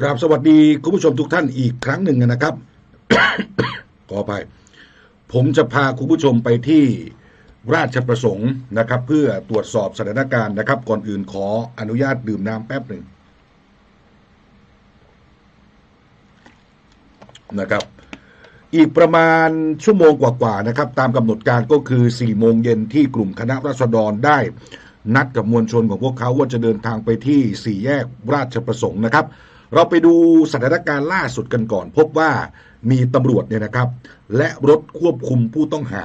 กราบสวัสดีคุณผู้ชมทุกท่านอีกครั้งหนึ่งนะครับ ขออภัยผมจะพาคุณผู้ชมไปที่ราชประสงค์นะครับ เพื่อตรวจสอบสถานการณ์นะครับ ก่อนอื่นขออนุญาตดื่มน้ำแป๊บหนึ่งนะครับ อีกประมาณชั่วโมงกว่าๆนะครับ ตามกำหนดการก็คือ4โมงเย็นที่กลุ่มคณะราษฎรได้ นัดกับมวลชนของพวกเขาว่าจะเดินทางไปที่สี่แยกราชประสงค์นะครับ เราไปดูสถานการณ์ล่าสุดกันก่อน พบว่ามีตำรวจเนี่ยนะครับ และรถควบคุมผู้ต้องหา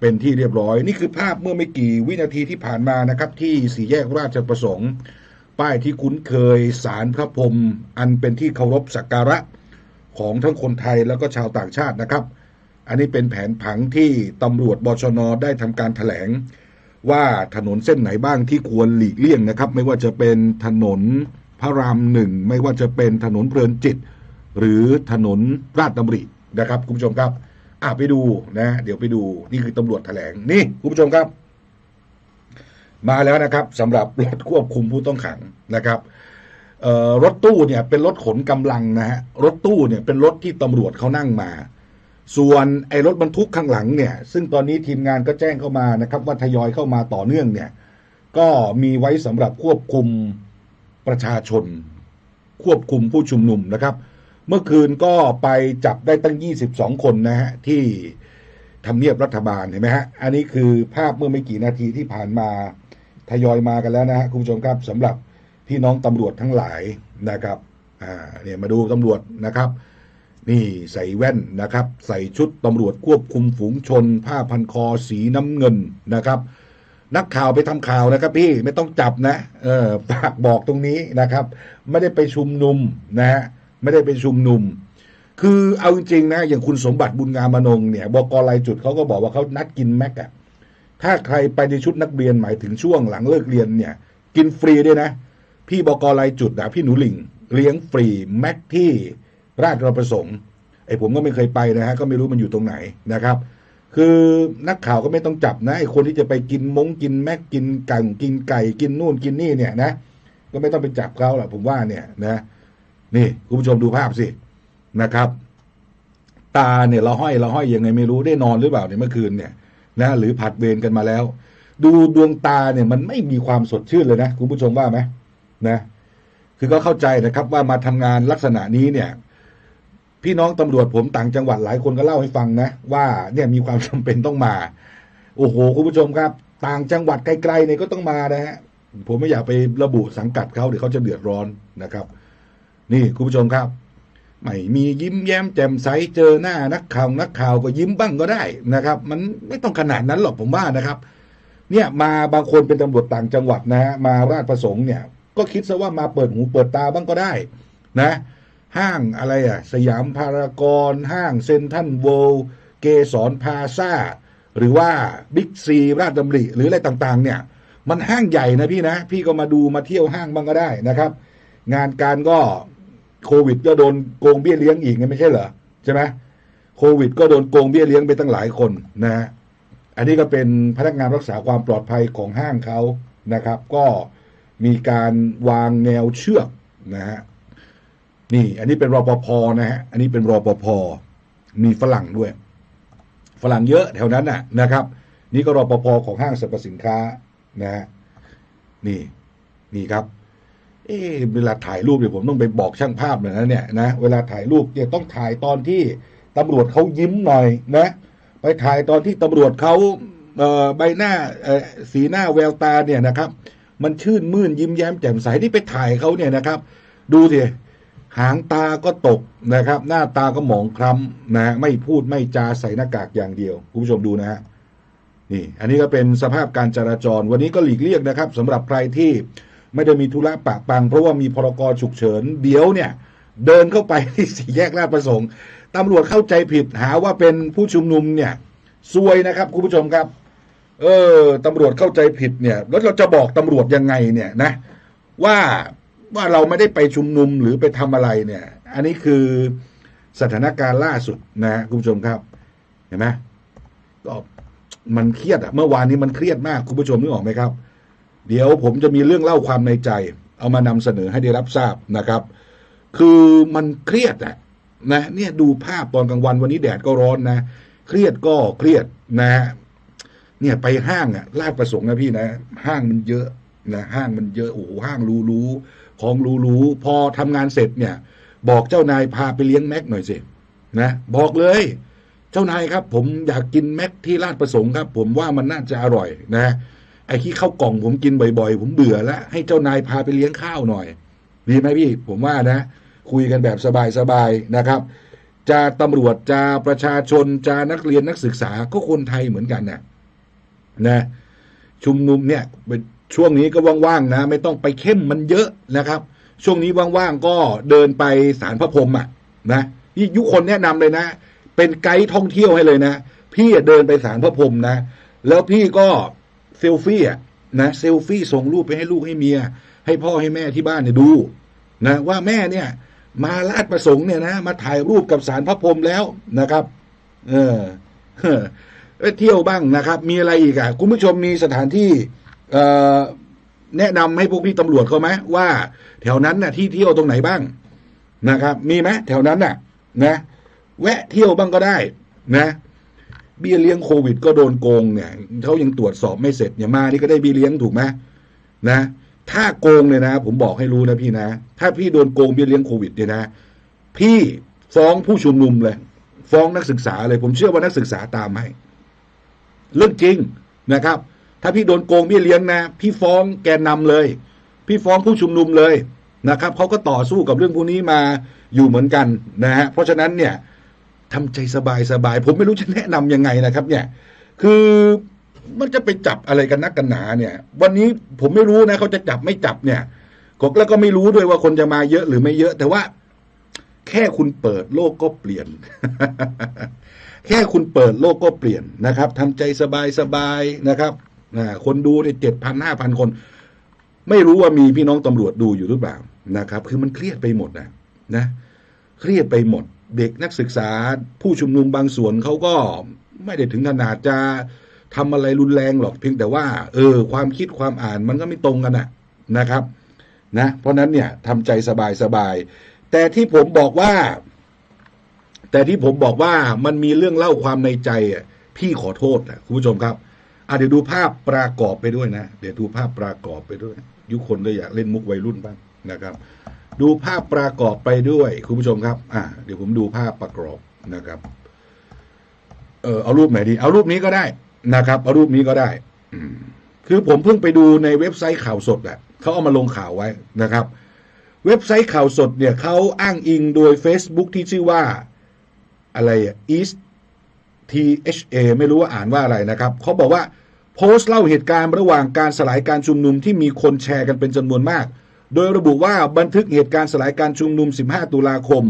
เป็นที่เรียบร้อย นี่คือภาพเมื่อไม่กี่วินาทีที่ผ่านมานะครับ ที่สี่แยกราชประสงค์ ป้ายที่คุ้นเคยสารพระพรมอันเป็นที่เคารพสักการะ ของทั้งคนไทยแล้วก็ชาวต่างชาตินะครับ อันนี้เป็นแผนผังที่ตำรวจบชนได้ทำการถแถลง ว่าถนนเส้นไหนบ้างที่ควรหลีกเลี่ยงนะครับ ไม่ว่าจะเป็นถนนพระรามหนึ่งไม่ว่าจะเป็นถนนเพลินจิต หรือถนนราชดำรินะครับคุณผู้ชมครับอะไปดูนะ เดี๋ยวไปดูนี่คือตำรวจแถลงนี่คุณผู้ชมครับ มาแล้วนะครับสำหรับรถควบคุมผู้ต้องขังนะครับ รถตู้เนี่ยเป็นรถขนกำลังนะฮะรถตู้เนี่ยเป็นรถที่ตำรวจเขานั่งมา ส่วนไอ้รถบรรทุกข้างหลังเนี่ย ซึ่งตอนนี้ทีมงานก็แจ้งเข้ามานะครับว่าทยอยเข้ามาต่อเนื่องเนี่ย ก็มีไว้สำหรับควบคุมประชาชน ควบคุมผู้ชุมนุมนะครับ เมื่อคืนก็ไปจับได้ตั้ง 22 คนนะฮะที่ทำเนียบรัฐบาลเห็นไหมฮะ อันนี้คือภาพเมื่อไม่กี่นาทีที่ผ่านมาทยอยมากันแล้วนะฮะคุณผู้ชมครับสำหรับ พี่น้องตำรวจทั้งหลายนะครับอ่าเนี่ยมาดูตำรวจนะครับ นี่ใส่แว่นนะครับ ใส่ชุดตำรวจควบคุมฝูงชน ผ้าพันคอสีน้ำเงินนะครับ นักข่าวไปทำข่าวนะครับพี่ไม่ต้องจับนะเออฝากบอกตรงนี้นะครับ ไม่ได้ไปชุมนุมนะฮะไม่ได้ไปชุมนุม คือเอาจริงๆนะอย่างคุณสมบัติบุญงามอนงเนี่ยบกรายจุดเขาก็บอกว่าเขานัดกินแม็กอะถ้าใครไปในชุดนักเรียนหมายถึงช่วงหลังเลิกเรียนเนี่ย กินฟรีด้วยนะ พี่บกรายจุดนะพี่หนูหลิงเลี้ยงฟรีแม็กที่ราชประสงค์ไอ้ผมก็ไม่เคยไปนะฮะก็ไม่รู้มันอยู่ตรงไหนนะครับ คือนักข่าวก็ไม่ต้องจับนะไอ้คนที่จะไปกินมงกินแม็กกินไก่กินไก่กินนู่นกินนี่เนี่ยนะก็ไม่ต้องไปจับเขาหรอกผมว่าเนี่ยนะนี่คุณผู้ชมดูภาพสินะครับ ตาเนี่ยเราห้อยเราห้อยยังไงไม่รู้ได้นอนหรือเปล่าเนี่ยเมื่อคืนเนี่ยนะหรือผัดเวรกันมาแล้ว ดูดวงตาเนี่ยมันไม่มีความสดชื่นเลยนะคุณผู้ชมว่าไหม นะคือก็เข้าใจนะครับว่ามาทำงานลักษณะนี้เนี่ย พี่น้องตำรวจผมต่างจังหวัดหลายคนก็เล่าให้ฟังนะ ว่าเนี่ยมีความจำเป็นต้องมา โอ้โหคุณผู้ชมครับ ต่างจังหวัดไกลๆเนี่ยก็ต้องมานะฮะผมไม่อยากไประบุสังกัดเขาเดี๋ยวเขาจะเดือดร้อนนะครับ นี่คุณผู้ชมครับไม่มียิ้มแย้มแจ่มใสเจอหน้านักข่าวนักข่าวก็ยิ้มบ้างก็ได้นะครับ มันไม่ต้องขนาดนั้นหรอกผมว่านะครับ เนี่ยมาบางคนเป็นตำรวจต่างจังหวัดนะฮะมาราชประสงค์เนี่ย ก็คิดซะว่ามาเปิดหูเปิดตาบ้างก็ได้นะห้างอะไรอะสยามพารากอนห้างเซ็นทรัลเวิลด์เกสรพาซาหรือว่าบิ๊กซีราชดำริหรืออะไรต่างๆ เนี่ย มันห้างใหญ่นะพี่นะ พี่ก็มาดูมาเที่ยวห้างบ้างก็ได้นะครับ งานการก็โควิดก็โดนโกงเบี้ยเลี้ยงอีกไงไม่ใช่เหรอใช่ไหมโควิด ก็โดนโกงเบี้ยเลี้ยงไปตั้งหลายคนนะฮะอันนี้ก็เป็นพนักงานรักษาความปลอดภัยของห้างเขานะครับ ก็ มีการวางแนวเชือกนะฮะนี่ อันนี้เป็นรปภนะฮะอันนี้เป็นรปภมีฝรั่งด้วย ฝรั่งเยอะแถวนั้นน่ะนะครับ นี่ก็รปภของห้างสรรพสินค้านะฮะนี่นี่ครับ เอ๊ะเวลาถ่ายรูปเนี่ยผมต้องไปบอกช่างภาพหน่อยนะเนี่ยนะเวลาถ่ายรูปเนี่ยต้องถ่ายตอนที่ตำรวจเขายิ้มหน่อยนะ ไปถ่ายตอนที่ตำรวจเขาเอ่อใบหน้าเอ่อสีหน้าแววตาเนี่ยนะครับ มันชื่นมื่นยิ้มแย้มแจ่มใสที่ไปถ่ายเขาเนี่ยนะครับ ดูสิหางตาก็ตกนะครับ หน้าตาก็หมองคล้ำนะไม่พูดไม่จาใส่หน้ากากอย่างเดียวคุณผู้ชมดูนะฮะนี่ อันนี้ก็เป็นสภาพการจราจร วันนี้ก็หลีกเลี่ยงนะครับสำหรับใครที่ไม่ได้มีธุระปะปัง เพราะว่ามีพรกฉุกเฉินเดี๋ยวเนี่ย เดินเข้าไปที่สี่แยกราชประสงค์ตำรวจเข้าใจผิดหาว่าเป็นผู้ชุมนุมเนี่ยซวยนะครับคุณผู้ชมครับ เออตำรวจเข้าใจผิดเนี่ย แล้วเราจะบอกตำรวจยังไงเนี่ยนะ ว่าว่าเราไม่ได้ไปชุมนุมหรือไปทำอะไรเนี่ย อันนี้คือสถานการณ์ล่าสุดนะคุณผู้ชมครับ เห็นไหมก็มันเครียดอะเมื่อวานนี้มันเครียดมากคุณผู้ชมนึกออกไหมครับ เดี๋ยวผมจะมีเรื่องเล่าความในใจ เอามานำเสนอให้ได้รับทราบนะครับ คือมันเครียดอะนะเนี่ยดูภาพตอนกลางวันวันนี้แดดก็ร้อนนะ เครียดก็เครียดนะฮะ เนี่ยไปห้างอะลาดประสงค์นะพี่นะ ห้างมันเยอะนะห้างมันเยอะโอ้โหห้างรู้รู้ของรู้รู้พอทำงานเสร็จเนี่ย บอกเจ้านายพาไปเลี้ยงแม็กหน่อยสินะบอกเลย เจ้านายครับ ผมอยากกินแม็กที่ลาดประสงค์ครับ ผมว่ามันน่าจะอร่อยนะไอ้ที่ข้าวกล่องผมกินบ่อยๆ ผมเบื่อแล้วให้เจ้านายพาไปเลี้ยงข้าวหน่อยดีไหมพี่ ผมว่านะ คุยกันแบบสบายๆนะครับ จะตำรวจจะประชาชนจะนักเรียนนักศึกษาก็คนไทยเหมือนกันนะ นะ ชุมนุมเนี่ยช่วงนี้ก็ว่างๆนะ ไม่ต้องไปเข้มมันเยอะนะครับ ช่วงนี้ว่างๆก็เดินไปศาลพระพรหมอะนะนี่ยุคนแนะนำเลยนะ เป็นไกด์ท่องเที่ยวให้เลยนะ พี่เดินไปศาลพระพรหมนะ แล้วพี่ก็เซลฟี่อะนะเซลฟี่ส่งรูปไปให้ลูกให้เมีย ให้พ่อให้แม่ที่บ้านเนี่ยดูนะว่าแม่เนี่ย มาลาดประสงค์เนี่ยนะ มาถ่ายรูปกับสารพระพรหมแล้วนะครับ เออ เที่ยวบ้างนะครับ มีอะไรอีกอะคุณผู้ชมมีสถานที่แนะนำให้พวกพี่ตำรวจเขาไหมว่า แถวนั้นน่ะที่เที่ยวตรงไหนบ้างนะครับ มีไหมแถวนั้นน่ะ นะ แวะเที่ยวบ้างก็ได้ นะเบี้ยเลี้ยงโควิด ก็โดนโกงเนี่ยเขายังตรวจสอบไม่เสร็จเนี่ยมานี่ก็ได้เบี้ยเลี้ยงถูกไหมนะ ถ้าโกงเนี่ยนะ ผมบอกให้รู้นะพี่นะ ถ้าพี่โดนโกงเบี้ยเลี้ยงโควิดเนี่ยนะ พี่ฟ้องผู้ชุมนุมเลย ฟ้องนักศึกษาเลย ผมเชื่อว่านักศึกษาตามให้ เรื่องจริงนะครับ ถ้าพี่โดนโกงเบี้ยเลี้ยงนะ พี่ฟ้องแกนนำเลย พี่ฟ้องผู้ชุมนุมเลยนะครับเขาก็ต่อสู้กับเรื่องพวกนี้มาอยู่เหมือนกันนะฮะเพราะฉะนั้นเนี่ยทำใจสบายสบายๆผมไม่รู้จะแนะนำยังไงนะครับ เนี่ย คือมันจะไปจับอะไรกันนักกันหนาเนี่ย วันนี้ผมไม่รู้นะเขาจะจับไม่จับเนี่ยกแล้วก็ไม่รู้ด้วยว่าคนจะมาเยอะหรือไม่เยอะ แต่ว่าแค่คุณเปิดโลกก็เปลี่ยน แค่คุณเปิดโลกก็เปลี่ยนนะครับทำใจสบายสบายๆนะครับคนดูเนี่ยเจ็ดพันห้าพันคน ไม่รู้ว่ามีพี่น้องตำรวจดูอยู่หรือเปล่านะครับ คือมันเครียดไปหมดนะนะเครียดไปหมด เด็กนักศึกษา ผู้ชุมนุมบางส่วนเขาก็ไม่ได้ถึงขนาดจะทำอะไรรุนแรงหรอกเพียงแต่ว่า เออ ความคิดความอ่านมันก็ไม่ตรงกันนะนะครับ นะ เพราะนั้นเนี่ยทำใจสบายสบายๆแต่ที่ผมบอกว่า แต่ที่ผมบอกว่ามันมีเรื่องเล่าความในใจอะพี่ขอโทษนะคุณผู้ชมครับอะเดี๋ยวดูภาพประกอบไปด้วยนะ เดี๋ยวดูภาพประกอบไปด้วย ยุคคนก็อยากเล่นมุกวัยรุ่นบ้างนะครับ ดูภาพประกอบไปด้วยคุณผู้ชมครับ อะเดี๋ยวผมดูภาพประกอบนะครับ เออเอารูปไหนดี เอารูปนี้ก็ได้นะครับ เอารูปนี้ก็ได้ อืมคือผมเพิ่งไปดูในเว็บไซต์ข่าวสดอะเขาเอามาลงข่าวไว้นะครับ เว็บไซต์ข่าวสดเนี่ยเขาอ้างอิงโดย Facebook ที่ชื่อว่า อะไรอะ East THA ไม่รู้ว่าอ่านว่าอะไรนะครับเขาบอกว่าโพสต์เล่าเหตุการณ์ระหว่างการสลายการชุมนุมที่มีคนแชร์กันเป็นจำนวนมาก โดยระบุว่าบันทึกเหตุการณ์สลายการชุมนุม 15 ตุลาคม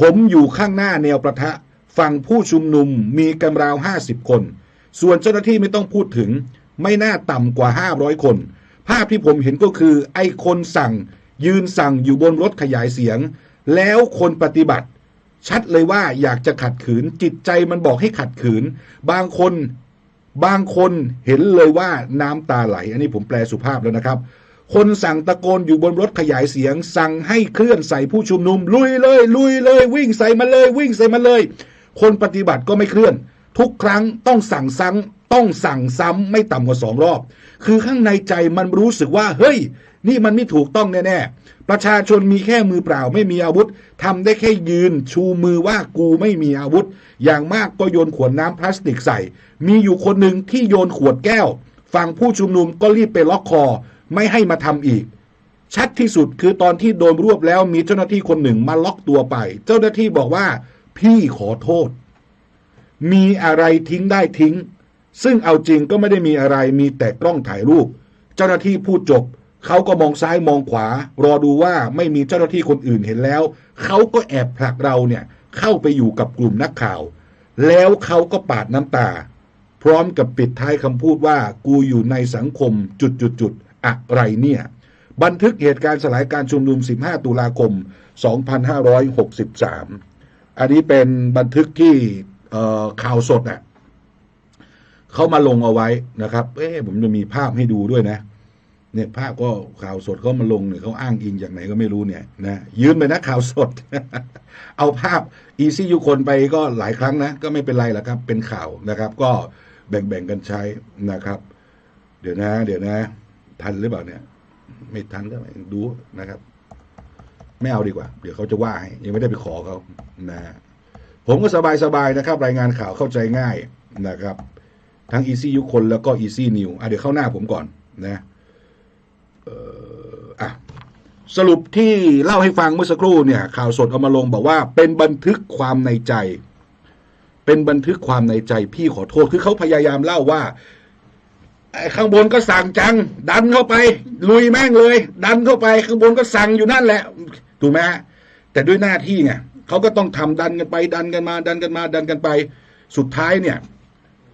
ผมอยู่ข้างหน้าแนวประทะฝั่งผู้ชุมนุมมีกำราว 50 คน ส่วนเจ้าหน้าที่ไม่ต้องพูดถึง ไม่น่าต่ำกว่า 500 คน ภาพที่ผมเห็นก็คือไอ้คนสั่ง ยืนสั่งอยู่บนรถขยายเสียง แล้วคนปฏิบัติ ชัดเลยว่าอยากจะขัดขืน จิตใจมันบอกให้ขัดขืน บางคนบางคนเห็นเลยว่าน้ำตาไหล อันนี้ผมแปลสุภาพแล้วนะครับ คนสั่งตะโกนอยู่บนรถขยายเสียง สั่งให้เคลื่อนใส่ผู้ชุมนุม ลุยเลย ลุยเลย วิ่งใส่มาเลย วิ่งใส่มาเลย คนปฏิบัติก็ไม่เคลื่อน ทุกครั้งต้องสั่งซ้ำต้องสั่งซ้ำไม่ต่ำกว่าสองรอบ คือข้างในใจมันรู้สึกว่า เฮ้ย นี่มันไม่ถูกต้องแน่ๆประชาชนมีแค่มือเปล่าไม่มีอาวุธทำได้แค่ยืน ชูมือว่ากูไม่มีอาวุธ อย่างมากก็โยนขวดน้ำพลาสติกใส่ มีอยู่คนหนึ่งที่โยนขวดแก้วฝั่งผู้ชุมนุมก็รีบไปล็อกคอ ไม่ให้มาทำอีกชัดที่สุดคือตอนที่โดนรวบแล้วมีเจ้าหน้าที่คนหนึ่งมาล็อกตัวไป เจ้าหน้าที่บอกว่า พี่ขอโทษ มีอะไรทิ้งได้ทิ้ง ซึ่งเอาจริงก็ไม่ได้มีอะไรมีแต่กล้องถ่ายรูป เจ้าหน้าที่พูดจบ เขาก็มองซ้ายมองขวา รอดูว่าไม่มีเจ้าหน้าที่คนอื่นเห็นแล้ว เขาก็แอบผลักเราเนี่ยเข้าไปอยู่กับกลุ่มนักข่าว แล้วเขาก็ปาดน้ำตา พร้อมกับปิดท้ายคำพูดว่ากูอยู่ในสังคมจุดจุดจุดๆอะไรเนี่ย บันทึกเหตุการณ์สลายการชุมนุม 15 ตุลาคม 2563 อันนี้เป็นบันทึกที่ ข่าวสดอะเขามาลงเอาไว้นะครับ เอ๊ะผมจะมีภาพให้ดูด้วยนะ เนี่ยภาพก็ข่าวสดเขามาลงเนี่ยเขาอ้างอิงจากไหนก็ไม่รู้เนี่ยนะยืมไปนะข่าวสด เอาภาพอีซี่ยุคนไปก็หลายครั้งนะ ก็ไม่เป็นไรหรอกครับ เป็นข่าวนะครับ ก็แบ่งๆกันใช้นะครับ เดี๋ยวนะ เดี๋ยวนะ ทันหรือเปล่าเนี่ย ไม่ทันก็ไม่ดูนะครับ ไม่เอาดีกว่า เดี๋ยวเขาจะว่าให้ยังไม่ได้ไปขอเขานะฮะ ผมก็สบายๆนะครับ รายงานข่าวเข้าใจง่ายนะครับ ทั้ง Easy ยุคนแล้วก็ Easy New อะเดี๋ยวเข้าหน้าผมก่อนนะเอ่อะสรุปที่เล่าให้ฟังเมื่อสักครู่เนี่ย ข่าวสดเอามาลงบอกว่า เป็นบันทึกความในใจ เป็นบันทึกความในใจพี่ขอโทษคือเขาพยายามเล่าว่าข้างบนก็สั่งจัง ดันเข้าไป ลุยแม่งเลย ดันเข้าไป ข้างบนก็สั่งอยู่นั่นแหละถูกไหมแต่ด้วยหน้าที่ไง เขาก็ต้องทำดันกันไป ดันกันมา ดันกันมา ดันกันไป สุดท้ายเนี่ย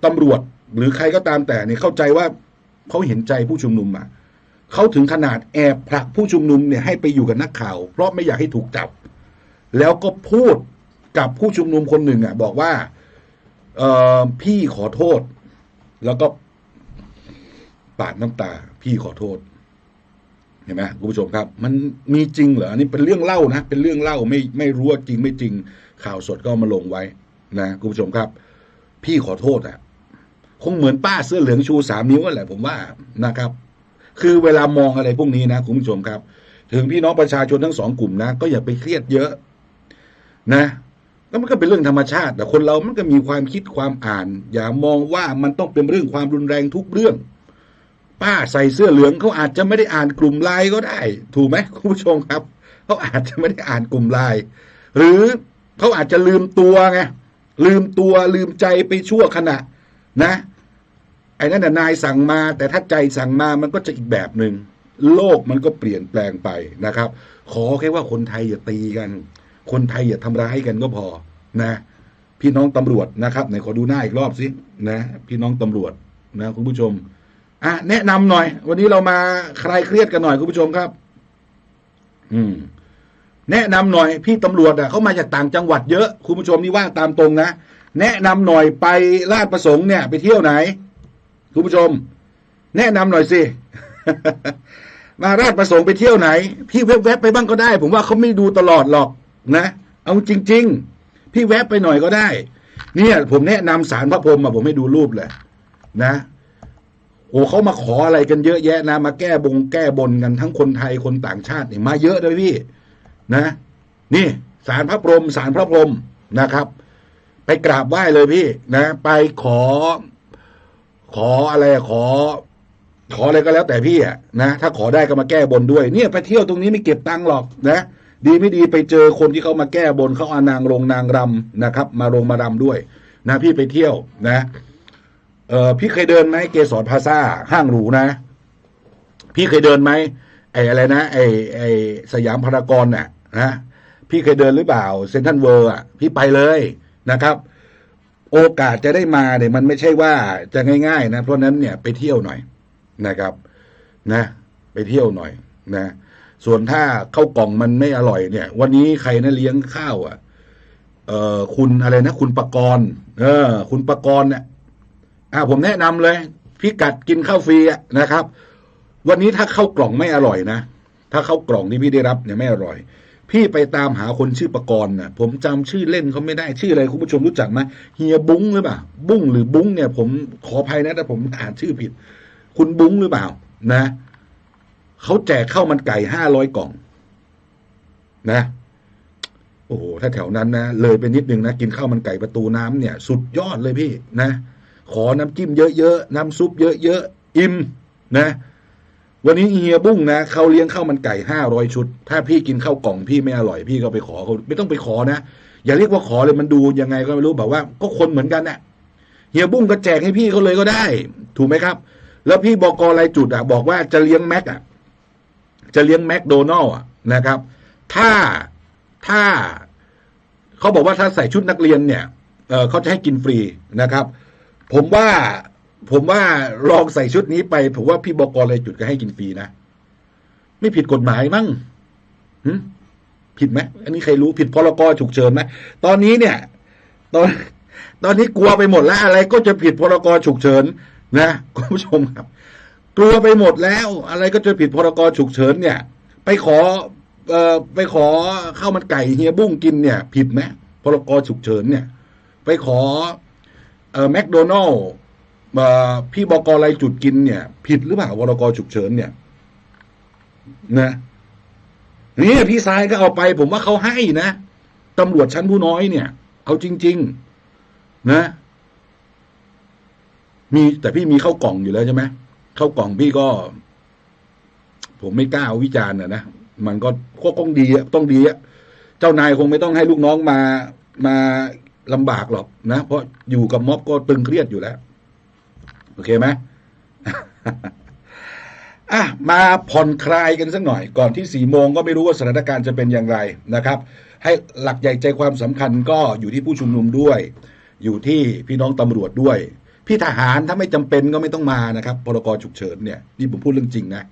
ตำรวจหรือใครก็ตามแต่เนี่ยเข้าใจว่าเขาเห็นใจผู้ชุมนุมอะเขาถึงขนาดแอบผลักผู้ชุมนุมเนี่ยให้ไปอยู่กับนักข่าว เพราะไม่อยากให้ถูกจับ แล้วก็พูดกับผู้ชุมนุมคนหนึ่งอะ บอกว่า เออพี่ขอโทษ แล้วก็ปาดน้ำตา พี่ขอโทษ เห็นไหมคุณผู้ชมครับ มันมีจริงเหรออันนี้เป็นเรื่องเล่านะ เป็นเรื่องเล่าไม่ไม่รู้ว่าจริงไม่จริง ข่าวสดก็มาลงไว้นะคุณผู้ชมครับ พี่ขอโทษอะคงเหมือนป้าเสื้อเหลืองชูสามนิ้วกันแหละผมว่านะครับ คือเวลามองอะไรพวกนี้นะคุณผู้ชมครับ ถึงพี่น้องประชาชนทั้งสองกลุ่มนะ ก็อย่าไปเครียดเยอะนะแล้วมันก็เป็นเรื่องธรรมชาติแต่คนเรามันก็มีความคิดความอ่าน อย่ามองว่ามันต้องเป็นเรื่องความรุนแรงทุกเรื่อง ป้าใส่เสื้อเหลืองเขาอาจจะไม่ได้อ่านกลุ่มไลน์ก็ได้ ถูกไหมคุณผู้ชมครับเขาอาจจะไม่ได้อ่านกลุ่มไลน์หรือเขาอาจจะลืมตัวไงลืมตัวลืมใจไปชั่วขณะนะไอ้นั่นน่ะนายสั่งมา แต่ถ้าใจสั่งมามันก็จะอีกแบบหนึ่งโลกมันก็เปลี่ยนแปลงไปนะครับ ขอแค่ว่าคนไทยอย่าตีกัน คนไทยอย่าทำร้ายกันก็พอนะ พี่น้องตำรวจนะครับไหนขอดูหน้าอีกรอบสินะ พี่น้องตำรวจนะคุณผู้ชม อะแนะนำหน่อย วันนี้เรามาคลายเครียดกันหน่อยคุณผู้ชมครับ อืม แนะนำหน่อย พี่ตำรวจอะเขามาจากต่างจังหวัดเยอะคุณผู้ชมนี่ว่าตามตรงนะแนะนำหน่อยไปลาดประสงค์เนี่ย ไปเที่ยวไหนคุณผู้ชม แนะนำหน่อยสิมาราชประสงค์ไปเที่ยวไหน พี่แวบๆไปบ้างก็ได้ ผมว่าเขาไม่ดูตลอดหรอกนะเอาจริง ๆ พี่แวบไปหน่อยก็ได้ เนี่ย ผมแนะนำสารพระพรหมอะผมให้ดูรูปเลยนะ โอ้เขามาขออะไรกันเยอะแยะนะ มาแก้บงแก้บนกันทั้งคนไทยคนต่างชาตินี่มาเยอะเลยพี่นะ นี่สารพระพรหมสารพระพรหมนะครับ ไปกราบไหว้เลยพี่นะ ไปขอ ขออะไรขอ ขออะไรก็แล้วแต่พี่อะนะถ้าขอได้ก็มาแก้บนด้วย เนี่ยไปเที่ยวตรงนี้ไม่เก็บตังค์หรอกนะดีไม่ดีไปเจอคนที่เขามาแก้บนเขาเอานางรงนางรำนะครับ มารงมารำด้วย นะพี่ไปเที่ยวนะ เออพี่เคยเดินไหมเกสรพาซ่าห้างหรูนะ พี่เคยเดินไหมไอ้อะไรนะไอ้ไอ้สยามพารากอนน่ะนะพี่เคยเดินหรือเปล่าเซนทันเวิร์อะพี่ไปเลยนะครับ โอกาสจะได้มาเนี่ยมันไม่ใช่ว่าจะง่าย ๆ นะ เพราะนั้นเนี่ยไปเที่ยวหน่อยนะครับ นะ ไปเที่ยวหน่อยนะส่วนถ้าข้าวกล่องมันไม่อร่อยเนี่ย วันนี้ใครนะเลี้ยงข้าวอะเออคุณอะไรนะ คุณปกรณ์เออ คุณปกรณ์เนี่ย อ่าผมแนะนำเลย พิกัดกินข้าวฟรีนะครับ วันนี้ถ้าข้าวกล่องไม่อร่อยนะ ถ้าข้าวกล่องที่พี่ได้รับเนี่ยไม่อร่อย พี่ไปตามหาคนชื่อประกรณ์นะผมจำชื่อเล่นเขาไม่ได้ชื่ออะไรคุณผู้ชมรู้จักไหมเฮียบุ้งหรือเปล่า บุ้งหรือบุ้งเนี่ย ผมขออภัยนะถ้าผมอ่านชื่อผิด คุณบุ้งหรือเปล่า นะเขาแจกข้าวมันไก่ห้าร้อยกล่อง นะโอ้โห ถ้าแถวนั้นนะ เลยไปนิดนึงนะ กินข้าวมันไก่ประตูน้ำเนี่ย สุดยอดเลยพี่นะ ขอน้ำจิ้มเยอะๆน้ำซุปเยอะๆอิ่มนะ วันนี้เฮียบุ้งนะเขาเลี้ยงข้าวมันไก่ห้าร้อยชุด ถ้าพี่กินข้าวกล่องพี่ไม่อร่อยพี่ก็ไปขอเขาไม่ต้องไปขอนะอย่าเรียกว่าขอเลยมันดูยังไงก็ไม่รู้แบบว่า ก็คนเหมือนกันนะ่ะเฮียบุ้งก็แจกให้พี่เขาเลยก็ได้ ถูกไหมครับ แล้วพี่บอกอะไรจุดอะ บอกว่าจะเลี้ยงแม็กอะ จะเลี้ยงแมคโดนัลอะนะครับ ถ้าถ้าเขาบอกว่าถ้าใส่ชุดนักเรียนเนี่ยเออเขาจะให้กินฟรีนะครับ ผมว่า ผมว่าลองใส่ชุดนี้ไป ผมว่าพี่บอกอะไรจุดก็ให้กินฟรีนะ ไม่ผิดกฎหมายมั้งผิดไหมอันนี้ใครรู้ผิดพรกฉุกเฉินไหมตอนนี้เนี่ย ตอน ตอนนี้กลัวไปหมดแล้ว อะไรก็จะผิดพรกฉุกเฉินนะคุณผู้ชมครับ กลัวไปหมดแล้ว อะไรก็จะผิดพรกฉุกเฉินเนี่ย ไปขอเอ่อไปขอข้าวมันไก่เฮียบุ้งกินเนี่ย ผิดไหมพรกฉุกเฉินเนี่ย ไปขอ เอ่อแมคโดนัลล์เอ่อพี่บกอะไรจุดกินเนี่ย ผิดหรือเปล่าพรกฉุกเฉินเนี่ย นะนี่พี่สายก็เอาไป ผมว่าเขาให้นะตำรวจชั้นผู้น้อยเนี่ย เอาจริง ๆ นะ มีแต่พี่มีเข้ากล่องอยู่แล้วใช่ไหมเข้ากล่องพี่ก็ ผมไม่กล้าเอาวิจารณ์นะนะมันก็ก็ต้องดีอะต้องดีอะเจ้านายคงไม่ต้องให้ลูกน้องมามา ลำบากหรอกนะ เพราะอยู่กับม็อบก็ตึงเครียดอยู่แล้ว โอเคไหมอะมาผ่อนคลายกันสักหน่อย ก่อนที่สี่โมงก็ไม่รู้ว่าสถานการณ์จะเป็นอย่างไรนะครับ ให้หลักใหญ่ใจความสำคัญก็อยู่ที่ผู้ชุมนุมด้วย อยู่ที่พี่น้องตำรวจด้วย พี่ทหารถ้าไม่จำเป็นก็ไม่ต้องมานะครับพรกฉุกเฉินเนี่ยนี่ผมพูดเรื่องจริงนะ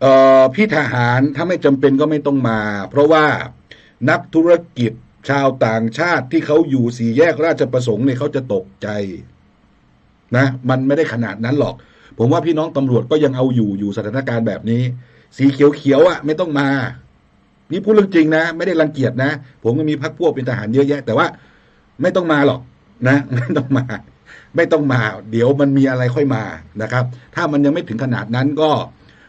เอ่อพี่ทหารถ้าไม่จำเป็นก็ไม่ต้องมา เพราะว่านักธุรกิจ ชาวต่างชาติที่เขาอยู่สี่แยกราชประสงค์เนี่ยเขาจะตกใจ นะ มันไม่ได้ขนาดนั้นหรอก ผมว่าพี่น้องตำรวจก็ยังเอาอยู่อยู่สถานการณ์แบบนี้ สีเขียวๆอะ ไม่ต้องมา นี่พูดเรื่องจริงนะ ไม่ได้รังเกียจนะ ผมก็มีพักพวกเป็นทหารเยอะแยะ แต่ว่า ไม่ต้องมาหรอกนะไม่ต้องมา ไม่ต้องมา เดี๋ยวมันมีอะไรค่อยมานะครับ ถ้ามันยังไม่ถึงขนาดนั้นก็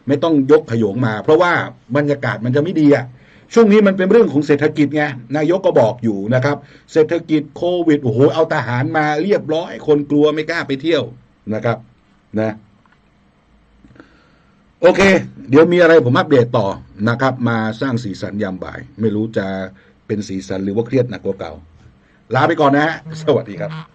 ไม่ต้องยกขยงมา เพราะว่าบรรยากาศมันจะไม่ดีอะ ช่วงนี้มันเป็นเรื่องของเศรษฐกิจไงนายกก็บอกอยู่นะครับ เศรษฐกิจโควิดโอ้โหเอาทหารมาเรียบร้อย คนกลัวไม่กล้าไปเที่ยวนะครับ นะ โอเค เดี๋ยวมีอะไรผมอัปเดตต่อนะครับ มาสร้างสีสันยามบ่าย ไม่รู้จะเป็นสีสันหรือว่าเครียดหนักกว่าเก่าลาไปก่อนนะฮะสวัสดีครับ